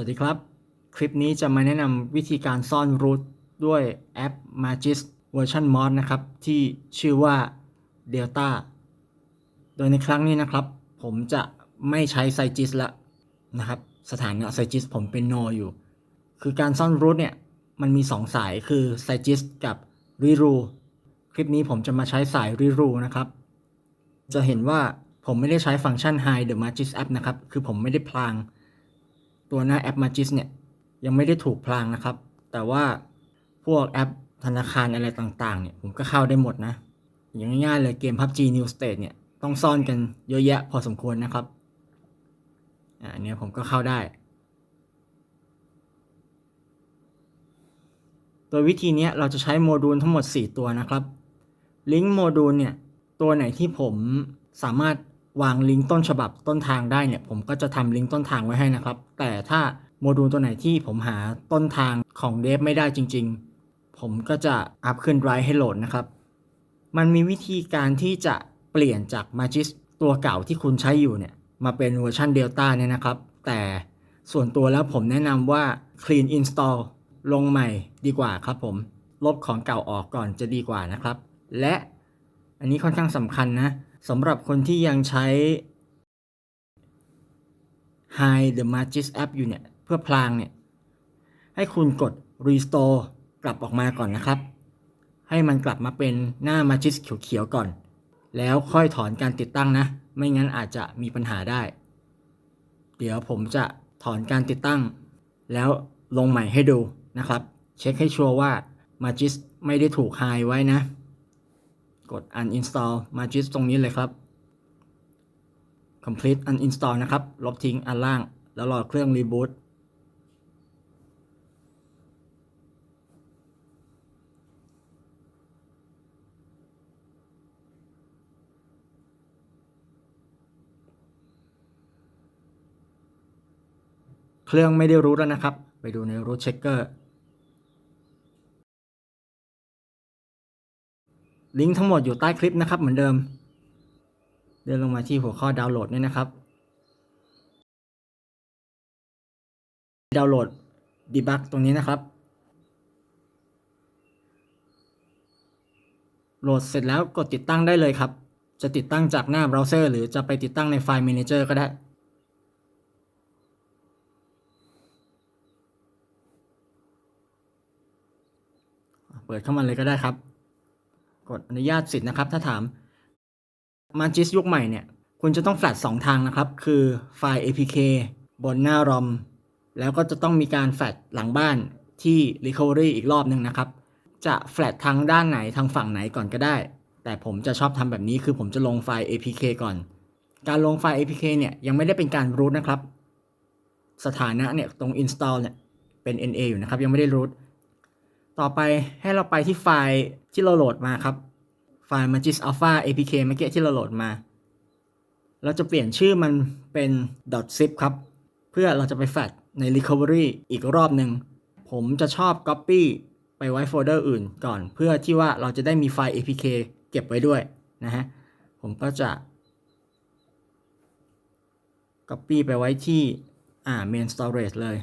วัสดีครับ คลิปนี้จะมาแนะนำวิธีการซ่อนรูทด้วยแอป Magis เวอร์ชัน Mod นะครับ ที่ชื่อว่า Delta โดยในครั้งนี้นะครับ ผมจะไม่ใช้ s i g i s ละนะครับ สถานะ s i g i s ผมเป็น No อยู่ คือการซ่อนรูทเนี่ย มันมี 2 สายคือ s i g i s กับ Riru คลิปนี้ผมจะมาใช้สาย Riru นะครับ จะเห็นว่าผมไม่ได้ใช้ฟังก์ชัน Hide the Magis App นะครับ คือผมไม่ได้พลาง ตัวหน้าแอป Magis เนี่ยยังไม่ได้ถูกพลางนะครับ แต่ว่าพวกแอปธนาคารอะไรต่างๆเนี่ยผมก็เข้าได้หมดนะ อย่างง่ายๆเลยเกม PUBG New State เนี่ยต้องซ่อนกันเยอะแยะพอสมควรนะครับอ่าอันเนี้ยผมก็เข้าได้โดยวิธีนี้เราจะใช้โมดูลทั้งหมด 4 ตัวนะครับ ลิงก์โมดูลเนี่ย ตัวไหนที่ผมสามารถ วางลิงก์ต้นฉบับต้นทางได้เนี่ย ผมก็จะทำลิงก์ต้นทางไว้ให้นะครับ แต่ถ้าโมดูลตัวไหนที่ผมหาต้นทางของเดฟไม่ได้จริง ๆ ผมก็จะอัพขึ้นไรให้โหลดนะครับ มันมีวิธีการที่จะเปลี่ยนจาก Magis ตัวเก่าที่คุณใช้อยู่เนี่ย มาเป็นเวอร์ชัน Delta เนี่ยนะครับ แต่ส่วนตัวแล้วผมแนะนำว่า clean install ลงใหม่ดีกว่าครับผม ลบของเก่าออกก่อนจะดีกว่านะครับ และอันนี้ค่อนข้างสำคัญนะ สำหรับคนที่ยังใช้ Hide the Magis App อยู่เนี่ย เพื่อพลางเนี่ย ให้คุณกด Restore กลับออกมาก่อนนะครับ ให้มันกลับมาเป็นหน้า Magis เขียวๆก่อน แล้วค่อยถอนการติดตั้งนะ ไม่งั้นอาจจะมีปัญหาได้ เดี๋ยวผมจะถอนการติดตั้ง แล้วลงใหม่ให้ดูนะครับ เช็คให้ชัวร์ว่า Magis ไม่ได้ถูก hide ไว้นะ กด uninstall Magis ตรงนี้เลยครับ complete uninstall นะครับ ลบทิ้งอันล่าง แล้วรอเครื่อง reboot เครื่องไม่ได้รูทแล้วนะครับ ไปดูใน root checker ลิงก์ทั้งหมดอยู่ใต้คลิปนะครับเหมือนเดิม เดินลงมาที่หัวข้อดาวน์โหลดเนี่ยนะครับ ดาวน์โหลด debug ตรงนี้นะครับ โหลดเสร็จแล้วกดติดตั้งได้เลยครับ จะติดตั้งจากหน้าเบราว์เซอร์ หรือจะไปติดตั้งในไฟล์ Manager ก็ได้เปิดเข้ามาเลยก็ได้ครับ กดอนุญาตสิทธิ์นะครับ ถ้าถาม Magis ยุคใหม่เนี่ย คุณจะต้องแฟลชสองทางนะครับ คือไฟล์ APK บนหน้า ROM แล้วก็จะต้องมีการแฟลชหลังบ้านที่ Recovery อีกรอบหนึ่งนะครับ จะแฟลชทางด้านไหนทางฝั่งไหนก่อนก็ได้ แต่ผมจะชอบทำแบบนี้คือผมจะลงไฟล์ APK ก่อน การลงไฟล์ APK เนี่ยยังไม่ได้เป็นการ root นะครับ สถานะเนี่ยตรง install เนี่ยเป็น NA อยู่นะครับ ยังไม่ได้ root ต่อไปให้เราไปที่ไฟล์ที่เราโหลดมาครับ ไฟล์ Magis Alpha APK เมื่อกี้ที่เราโหลดมา เราจะเปลี่ยนชื่อมันเป็น .zip ครับ เพื่อเราจะไปแฟลชใน recovery อีกรอบหนึ่ง ผมจะชอบ copy ไปไว้โฟลเดอร์อื่นก่อน เพื่อที่ว่าเราจะได้มีไฟล์ APK เก็บไว้ด้วยนะฮะ ผมก็จะ copy ไปไว้ที่อ่า main storage เลย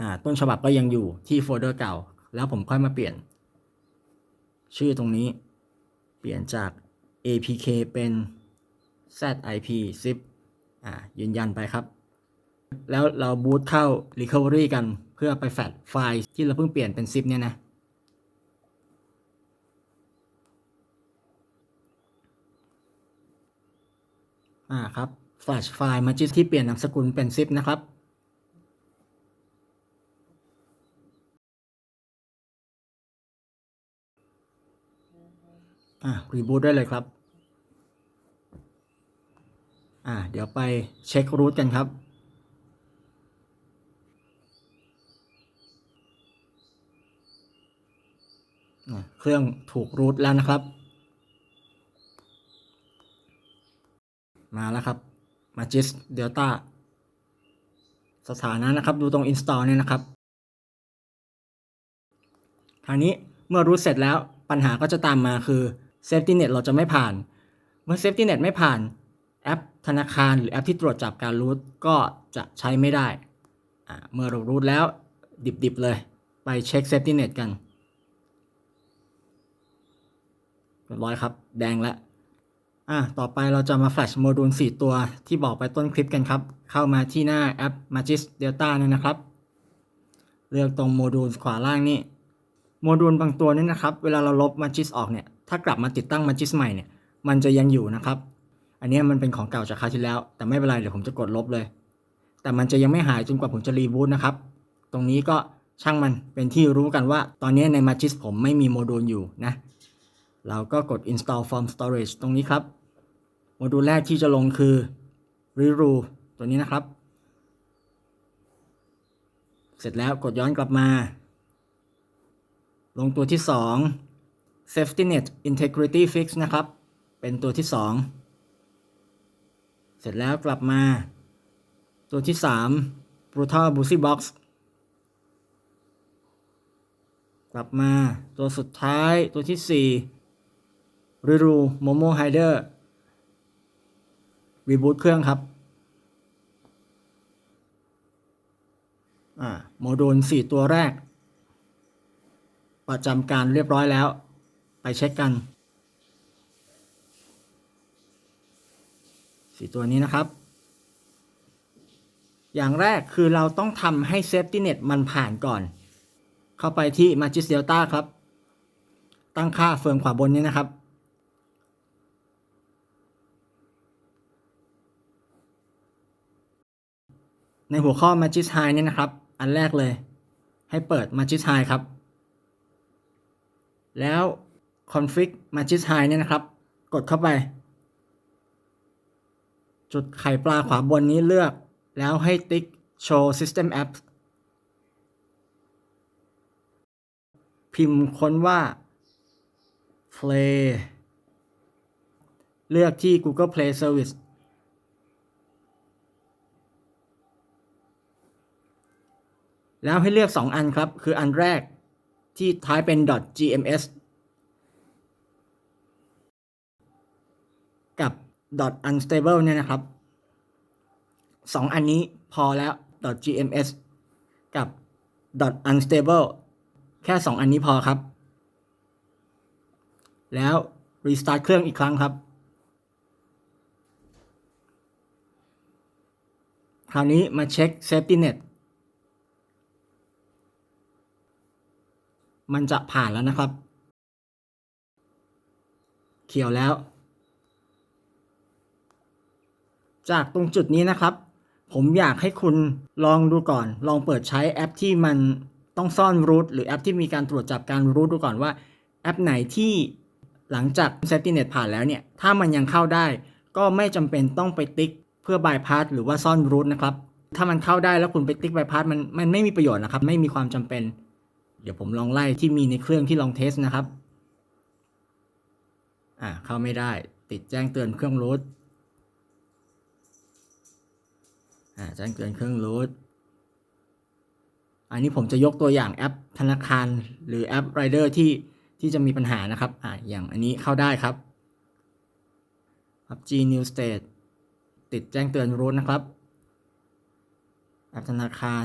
อ่าต้นฉบับก็ยังอยู่ที่โฟลเดอร์เก่า แล้วผมค่อยมาเปลี่ยน ชื่อตรงนี้ เปลี่ยนจาก apk เป็น zip zip อ่ายืนยันไปครับ แล้วเราบูตเข้า recovery กันเพื่อไปแฟลชไฟล์ที่เราเพิ่งเปลี่ยนเป็น zip เนี่ยนะอ่าครับแฟลชไฟล์มาจิที่เปลี่ยนนามสกุลเป็น zip นะครับ อ่ารีบูตได้เลยครับ อ่าเดี๋ยวไปเช็ครูทกันครับเครื่องถูกรูทแล้วนะครับ มาแล้วครับ Magis Delta สถานะนะครับ ดูตรง install เนี่ยนะครับคราวนี้เมื่อรูทเสร็จแล้วปัญหาก็จะตามมาคือ Safety Net เราจะไม่ผ่าน เมื่อ Safety Net ไม่ผ่านแอปธนาคารหรือแอปที่ตรวจจับการรูทก็จะใช้ไม่ได้ เมื่อเรารู้แล้วดิบๆเลย ไปเช็ค Safety Net กันเรียบร้อยครับ แดงแล้วอะต่อไปเราจะมาแฟลชโมดูล 4 ตัวที่บอกไปต้นคลิปกันครับ เข้ามาที่หน้าแอป Magis Delta เนี่ยนะครับ เลือกตรงโมดูลขวาล่างนี่โมดูลบางตัวนี่นะครับ เวลาเราลบ Magis ออกเนี่ย ถ้ากลับมาติดตั้ง Magis ใหม่เนี่ย มันจะยังอยู่นะครับ อันนี้มันเป็นของเก่าจากคราวที่แล้ว แต่ไม่เป็นไรเดี๋ยวผมจะกดลบเลย แต่มันจะยังไม่หายจนกว่าผมจะรีบูตนะครับ ตรงนี้ก็ช่างมันเป็นที่รู้กันว่า ตอนนี้ใน Magis ผมไม่มีโมดูลอยู่นะ เราก็กด install from storage ตรงนี้ครับ โมดูลแรกที่จะลงคือ Riru ตัวนี้นะครับ เสร็จแล้วกดย้อนกลับมา ลงตัวที่ 2 Safety Net Integrity Fix นะครับ เป็นตัวที่ 2 เสร็จแล้วกลับมา ตัวที่ 3 Brutal Boozy Box กลับมาตัวสุดท้ายตัวที่ 4 Riru Momo Hider รีบูตเครื่องครับโมดูล4ตัวแรก ประจำการเรียบร้อยแล้ว เช็คกัน4ตัวนี้นะครับ อย่างแรกคือเราต้องทำให้ Safety Net มันผ่านก่อน เข้าไปที่ Magis Delta ครับ ตั้งค่าเฟืองขวาบนนี้นะครับ ในหัวข้อ Magis High เนี่ยนะครับ อันแรกเลย ให้เปิด Magis High ครับ แล้ว config Magis High เนี่ยนะครับ กดเข้าไป จุดไข่ปลาขวาบนนี้เลือก แล้วให้ติ๊ก show system apps พิมพ์ค้นว่า play เลือกที่ Google Play Service แล้วให้เลือก 2 อันครับ คืออันแรกที่ท้ายเป็น .gms กับ .unstable เนี่ยนะครับ2อันนี้พอแล้ว .gms กับ .unstable แค่2อันนี้พอครับ แล้ว restart เครื่องอีกครั้งครับ คราวนี้มาเช็ค safety net มันจะผ่านแล้วนะครับ เขียวแล้ว จากตรงจุดนี้นะครับ ผมอยากให้คุณลองดูก่อน ลองเปิดใช้แอปที่มันต้องซ่อนรูทหรือแอปที่มีการตรวจจับการรูทดูก่อนว่า แอปไหนที่หลังจาก Safety Net ผ่านแล้วเนี่ย ถ้ามันยังเข้าได้ ก็ไม่จำเป็นต้องไปติ๊กเพื่อบายพาสหรือว่าซ่อนรูทนะครับ ถ้ามันเข้าได้แล้วคุณไปติ๊กบายพาสมันมันไม่มีประโยชน์นะครับ ไม่มีความจำเป็น เดี๋ยวผมลองไล่ที่มีในเครื่องที่ลองเทสนะครับ อ่าเข้าไม่ได้ ติดแจ้งเตือนเครื่องรูท อ่าแจ้งเตือนเครื่องรูทอันนี้ผมจะยกตัวอย่างแอปธนาคารหรือแอปไรเดอร์ที่ที่จะมีปัญหานะครับอ่าอย่างอันนี้เข้าได้ครับ PUBG New State ติดแจ้งเตือนรูทนะครับ แอปธนาคาร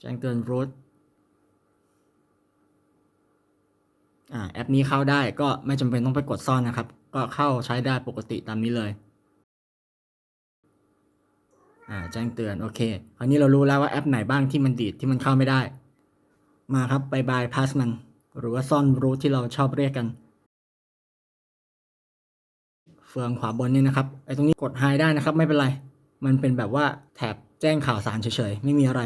แจ้งเตือนรูทอ่าแอปนี้เข้าได้ก็ไม่จำเป็นต้องไปกดซ่อนนะครับ ก็เข้าใช้ได้ปกติตามนี้เลย อ่าแจ้งเตือนโอเคคราวนี้เรารู้แล้วว่าแอปไหนบ้างที่มันดีดที่มันเข้าไม่ได้ มาครับไปบายพาสมัน หรือว่าซ่อนรูทที่เราชอบเรียกกัน เฟืองขวาบนนี่นะครับไอ้ตรงนี้กดไฮได้นะครับ ไม่เป็นไร มันเป็นแบบว่าแถบแจ้งข่าวสารเฉยๆ ไม่มีอะไร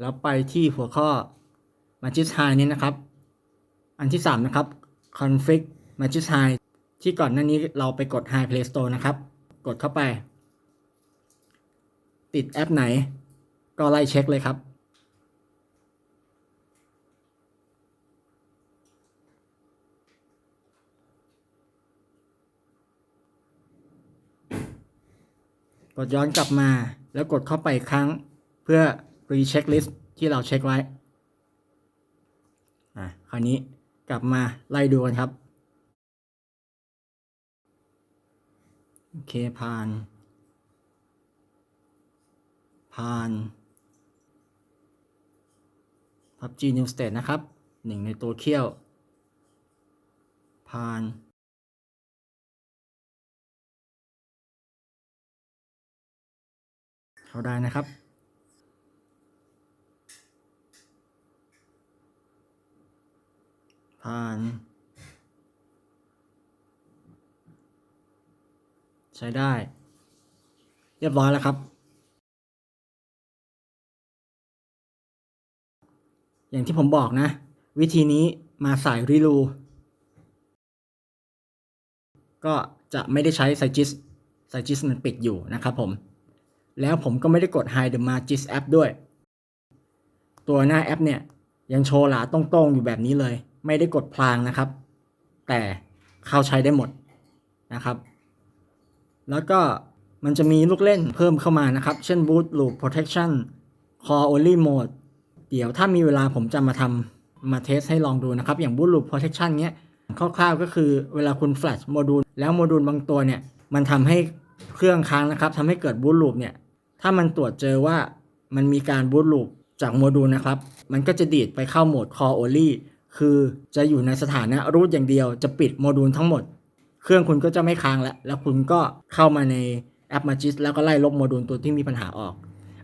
แล้วไปที่หัวข้อ Magis High นี้นะครับ อันที่ 3 นะครับ config Magis High ที่ก่อนหน้านี้เราไปกด High Play Store นะครับ กดเข้าไป ติดแอปไหน ก็ไล่เช็คเลยครับ กดย้อนกลับมาแล้วกดเข้าไปอีกครั้งเพื่อ recheck list ที่เราเช็คไว้ อะ คราวนี้กลับมาไล่ดูกันครับ โอเคผ่าน ผ่าน PUBG New State นะครับหนึ่งในตัวเคี่ยว ผ่านเข้าได้นะครับผ่าน ใช้ได้ เรียบร้อยแล้วครับ อย่างที่ผมบอกนะ วิธีนี้มาสายรีลูก็จะไม่ได้ใช้ไซจิสไซจิสมันปิดอยู่นะครับผม แล้วผมก็ไม่ได้กด Hide the Magis App ด้วย ตัวหน้าแอปเนี่ย ยังโชว์หลาตรงๆอยู่แบบนี้เลย ไม่ได้กดพลางนะครับ แต่เข้าใช้ได้หมดนะครับ แล้วก็มันจะมีลูกเล่นเพิ่มเข้ามานะครับ เช่น Boot Loop Protection Core Only Mode เดี๋ยวถ้ามีเวลาผมจะมาทำมาเทสให้ลองดูนะครับ อย่าง Boot Loop Protection เนี้ยคร่าวๆก็คือเวลาคุณ Flash โมดูลแล้วโมดูลบางตัวเนี่ย มันทำให้เครื่องค้างนะครับทำให้เกิด Boot Loop เนี่ย ถ้ามันตรวจเจอว่ามันมีการ Boot Loop จากโมดูลนะครับ มันก็จะดีดไปเข้าโหมด Core Only คือจะอยู่ในสถานะรูทอย่างเดียวจะปิดโมดูลทั้งหมด เครื่องคุณก็จะไม่ค้างแล้ว แล้วคุณก็เข้ามาในแอป Magis แล้วก็ไล่ลบโมดูลตัวที่มีปัญหาออก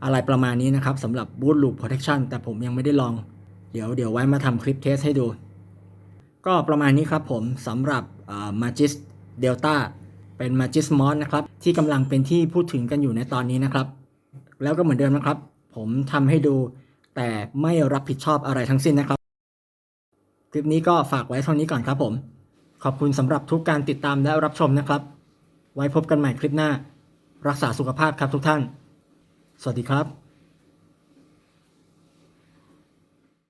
อะไรประมาณนี้นะครับสำหรับ Boot Loop Protection แต่ผมยังไม่ได้ลอง เดี๋ยวเดี๋ยวไว้มาทำคลิปเทสให้ดู ก็ประมาณนี้ครับผมสำหรับอ่า Magis Delta เป็น Magis Mod นะครับ ที่กำลังเป็นที่พูดถึงกันอยู่ในตอนนี้นะครับ แล้วก็เหมือนเดิมนะครับ ผมทำให้ดู แต่ไม่รับผิดชอบอะไรทั้งสิ้นนะครับ คลิปนี้ก็ฝากไว้เท่านี้ก่อนครับผม ขอบคุณสำหรับทุกการติดตามและรับชมนะครับ ไว้พบกันใหม่คลิปหน้า รักษาสุขภาพครับทุกท่าน สวัสดีครับ